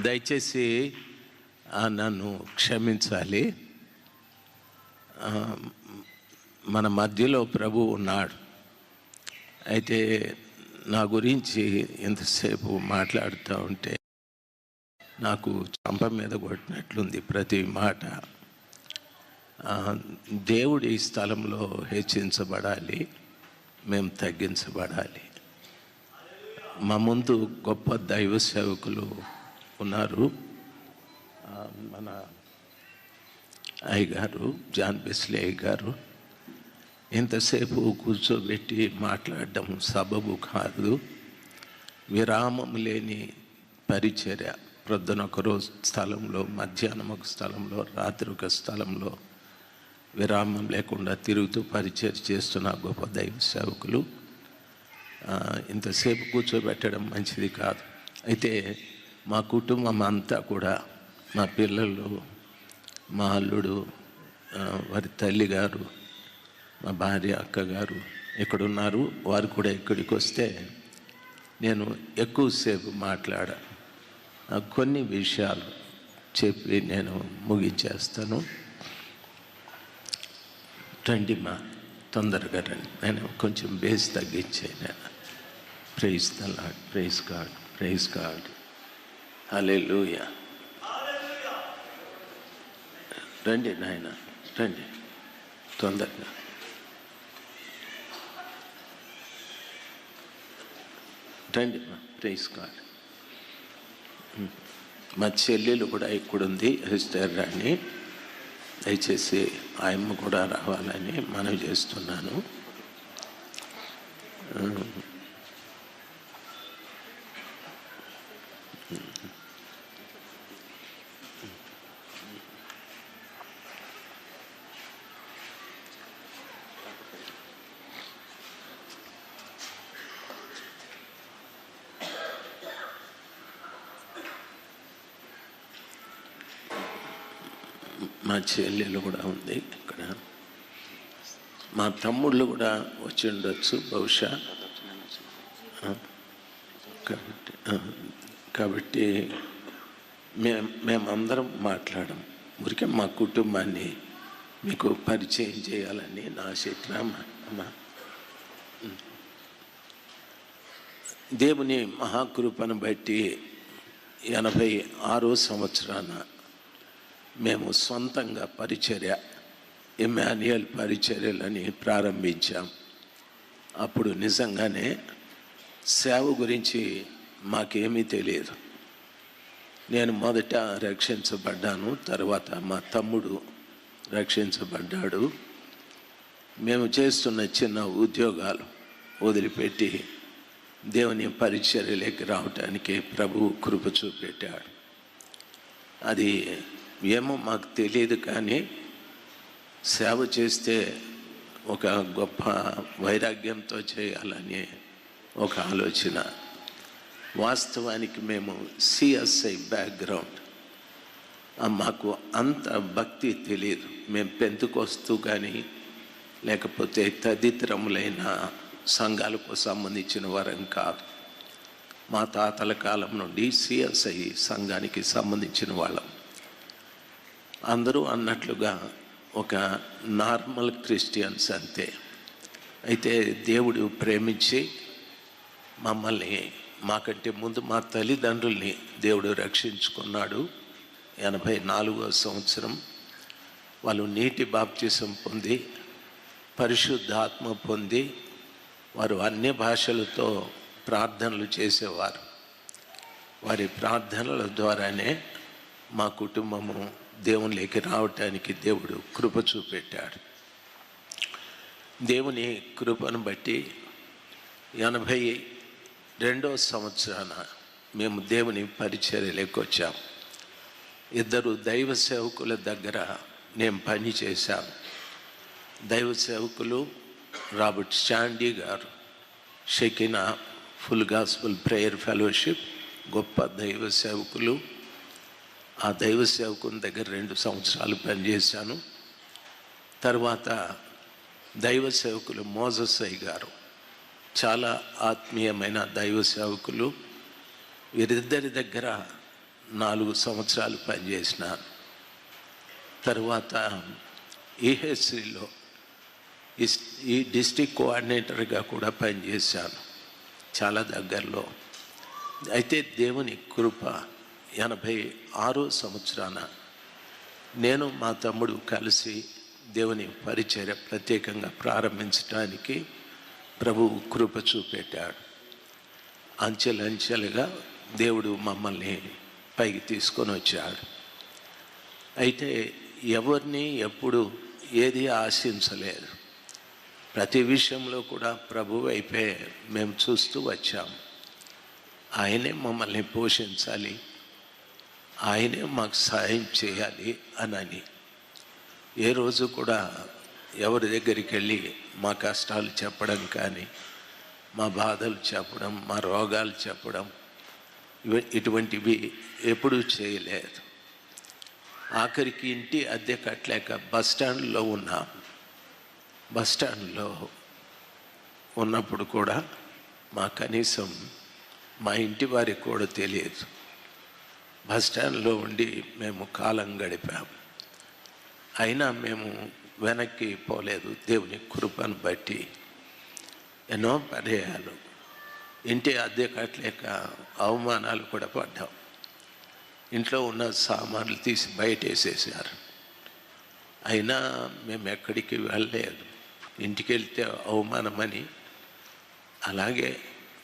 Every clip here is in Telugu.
దయచేసి నన్ను క్షమించాలి. మన మధ్యలో ప్రభు ఉన్నాడు. అయితే నా గురించి ఎంతసేపు మాట్లాడుతూ ఉంటే నాకు చంప మీద కొట్టినట్లుంది ప్రతి మాట. దేవుడు ఈ స్థలంలో హెచ్చించబడాలి మేము తగ్గించబడాలి. మా ముందు గొప్ప దైవ సేవకులు ఉన్నారు. మన అయ్య గారు జాన్ బెస్లీ అయ్య గారు ఇంతసేపు కూర్చోబెట్టి మాట్లాడడం సబబు కాదు. విరామం లేని పరిచర్య. ప్రొద్దున ఒక రోజు స్థలంలో మధ్యాహ్నం ఒక స్థలంలో రాత్రి ఒక స్థలంలో విరామం లేకుండా తిరుగుతూ పరిచయం చేస్తున్న గొప్ప దైవ సేవకులు. ఇంతసేపు కూర్చోబెట్టడం మంచిది కాదు. అయితే మా కుటుంబం అంతా కూడా మా పిల్లలు మా అల్లుడు వారి తల్లి గారు మా భార్య అక్కగారు ఎక్కడున్నారు? వారు కూడా ఇక్కడికి వస్తే నేను ఎక్కువసేపు మాట్లాడ కొన్ని విషయాలు చెప్పి నేను ముగించేస్తాను. రండి మా. తొందరగా రండి. నేను కొంచెం బేస్ తగ్గించే నేను praise the lord praise god praise god లూయ రండి నాయన రండి. తొందరగా. రండి మా ప్రైజ్ గాడ్ మా చెల్లెలు కూడా ఇక్కడుంది సిస్టర్ రాణి. దయచేసి ఆయమ్మ కూడా రావాలని మనవి చేస్తున్నాను. మా చెల్లెలు కూడా ఉంది ఇక్కడ మా తమ్ముళ్ళు కూడా వచ్చి ఉండొచ్చు బహుశా. కాబట్టి కాబట్టి మేము మేమందరం మాట్లాడం ఊరికే మా కుటుంబాన్ని మీకు పరిచయం చేయాలని నా శక్రామ అమ్మా దేవుని మహాకృపను బట్టి ఎనభై ఆరో సంవత్సరాన మేము సొంతంగా పరిచర్య ఇమాన్యుయల్ పరిచర్యలని ప్రారంభించాం. అప్పుడు నిజంగానే సేవ గురించి మాకేమీ తెలియదు. నేను మొదట రక్షించబడ్డాను తర్వాత మా తమ్ముడు రక్షించబడ్డాడు. మేము చేస్తున్న చిన్న ఉద్యోగాలు వదిలిపెట్టి దేవుని పరిచర్యలోకి రావటానికి ప్రభువు కృప చూపెట్టాడు. అది ఏమో మాకు తెలియదు కానీ సేవ చేస్తే ఒక గొప్ప వైరాగ్యంతో చేయాలని ఒక ఆలోచన. వాస్తవానికి మేము సిఎస్ఐ బ్యాక్గ్రౌండ్. మాకు అంత భక్తి తెలియదు. మేము పెంతుకొస్తూ కానీ లేకపోతే తదితరములైన సంఘాలకు సంబంధించిన వారం కాదు. మా తాతల కాలం నుండి సిఎస్ఐ సంఘానికి సంబంధించిన వాళ్ళం. అందరూ అన్నట్లుగా ఒక నార్మల్ క్రిస్టియన్స్ అంతే. అయితే దేవుడు ప్రేమించి మమ్మల్ని మాకంటే ముందు మా తల్లిదండ్రుల్ని దేవుడు రక్షించుకున్నాడు. ఎనభై నాలుగో సంవత్సరం వాళ్ళు నీటి బాప్తిసం పొంది పరిశుద్ధాత్మ పొంది వారు అన్ని భాషలతో ప్రార్థనలు చేసేవారు. వారి ప్రార్థనల ద్వారానే మా కుటుంబము దేవునిలోకి రావటానికి దేవుడు కృప చూపెట్టాడు. దేవుని కృపను బట్టి ఎనభై రెండో సంవత్సరాన మేము దేవుని పరిచర్యలోకి వచ్చాం. ఇద్దరు దైవ సేవకుల దగ్గర నేను పని చేశాను దైవ సేవకులు రాబర్ట్ స్టాండీ గారు Shekinah full gospel prayer fellowship గొప్ప దైవ సేవకులు ఆ దైవ సేవకుని దగ్గర రెండు సంవత్సరాలు పనిచేశాను. తర్వాత దైవ సేవకులు మోజసయ్య గారు చాలా ఆత్మీయమైన దైవ సేవకులు. వీరిద్దరి దగ్గర నాలుగు సంవత్సరాలు పనిచేసిన. తర్వాత ఈహెచ్సిలో ఈ డిస్టిక్ కోఆర్డినేటర్గా కూడా పనిచేశాను. చాలా దగ్గరలో. అయితే దేవుని కృప ఎనభై ఆరో సంవత్సరాన నేను మా తమ్ముడు కలిసి దేవుని పరిచర్య ప్రత్యేకంగా ప్రారంభించడానికి ప్రభువు కృప చూపెట్టాడు. అంచెలంచెలుగా దేవుడు మమ్మల్ని పైకి తీసుకొని వచ్చాడు. అయితే ఎవరిని ఎప్పుడు ఏది ఆశించలేదు. ప్రతి విషయంలో కూడా ప్రభు వైపే మేము చూస్తూ వచ్చాము. ఆయనే మమ్మల్ని పోషించాలి. ఆయనే మాకు సహాయం చేయాలి అని ఏ రోజు కూడా ఎవరి దగ్గరికి వెళ్ళి మా కష్టాలు చెప్పడం కానీ మా బాధలు చెప్పడం మా రోగాలు చెప్పడం ఇవ- ఇటువంటివి ఎప్పుడూ చేయలేదు. ఆఖరికి ఇంటి అద్దె కట్టలేక బస్ స్టాండ్లో ఉన్నాం. బస్ స్టాండ్లో ఉన్నప్పుడు కూడా మా కనీసం మా ఇంటి వారికి కూడా తెలియదు. బస్ స్టాండ్లో ఉండి మేము కాలం గడిపాం. అయినా మేము వెనక్కి పోలేదు. దేవుని కృపను బట్టి ఎన్నో పర్యాయాలు. ఇంటి అద్దె కట్టలేక అవమానాలు కూడా పడ్డాం. ఇంట్లో ఉన్న సామాన్లు తీసి బయట వేసేసారు అయినా మేము ఎక్కడికి వెళ్ళలేదు. ఇంటికి వెళ్తే అవమానమని అలాగే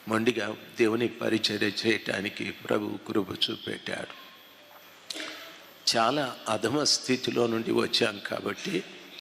మొండిగా దేవుని పరిచర్య చేయటానికి ప్రభు కృప చూపెట్టాడు. చాలా అధమ స్థితిలో నుండి వచ్చాం కాబట్టి